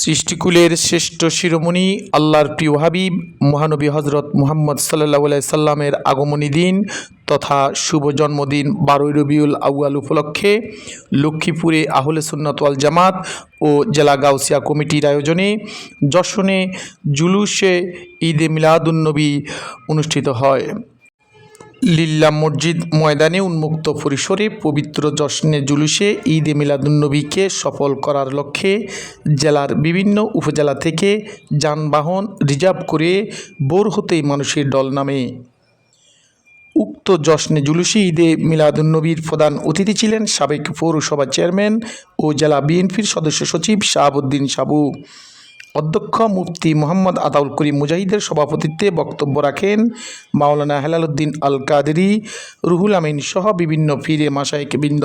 সৃষ্টিকুলের শ্রেষ্ঠ শিরোমণি আল্লাহর প্রিয় হাবিব, মহানবী হজরত মুহাম্মদ সাল্লাহ সাল্লামের আগমনী দিন তথা শুভ জন্মদিন বারোই রবিউল আউয়াল উপলক্ষে লক্ষ্মীপুরে আহলে সুন্নত ওয়াল জামাত ও জেলা গাউসিয়া কমিটির আয়োজনে যশনে জুলুসে ঈদে মিলাদুন্নবী অনুষ্ঠিত হয়। লিল্লা মসজিদ ময়দানে উন্মুক্ত পরিসরে পবিত্র জশ্নে জুলুসে ঈদে মিলাদুন্নবীকে সফল করার লক্ষ্যে জেলার বিভিন্ন উপজেলা থেকে যানবাহন রিজার্ভ করে বোর হতেই মানুষের দল নামে। উক্ত জশ্নে জুলুসে ঈদে মিলাদুন্নবীর প্রধান অতিথি ছিলেন সাবেক পৌরসভা চেয়ারম্যান ও জেলা বিএনপির সদস্য সচিব শাহাবুদ্দিন সাবু। অধ্যক্ষ মুফতি মোহাম্মদ আতাউল করিম মুজাহিদের সভাপতিত্বে বক্তব্য রাখেন মাওলানা হেলালুদ্দিন আল কাদেরি রুহুল আমিন সহ বিভিন্ন ফিরে মাসায়ক বৃন্দ।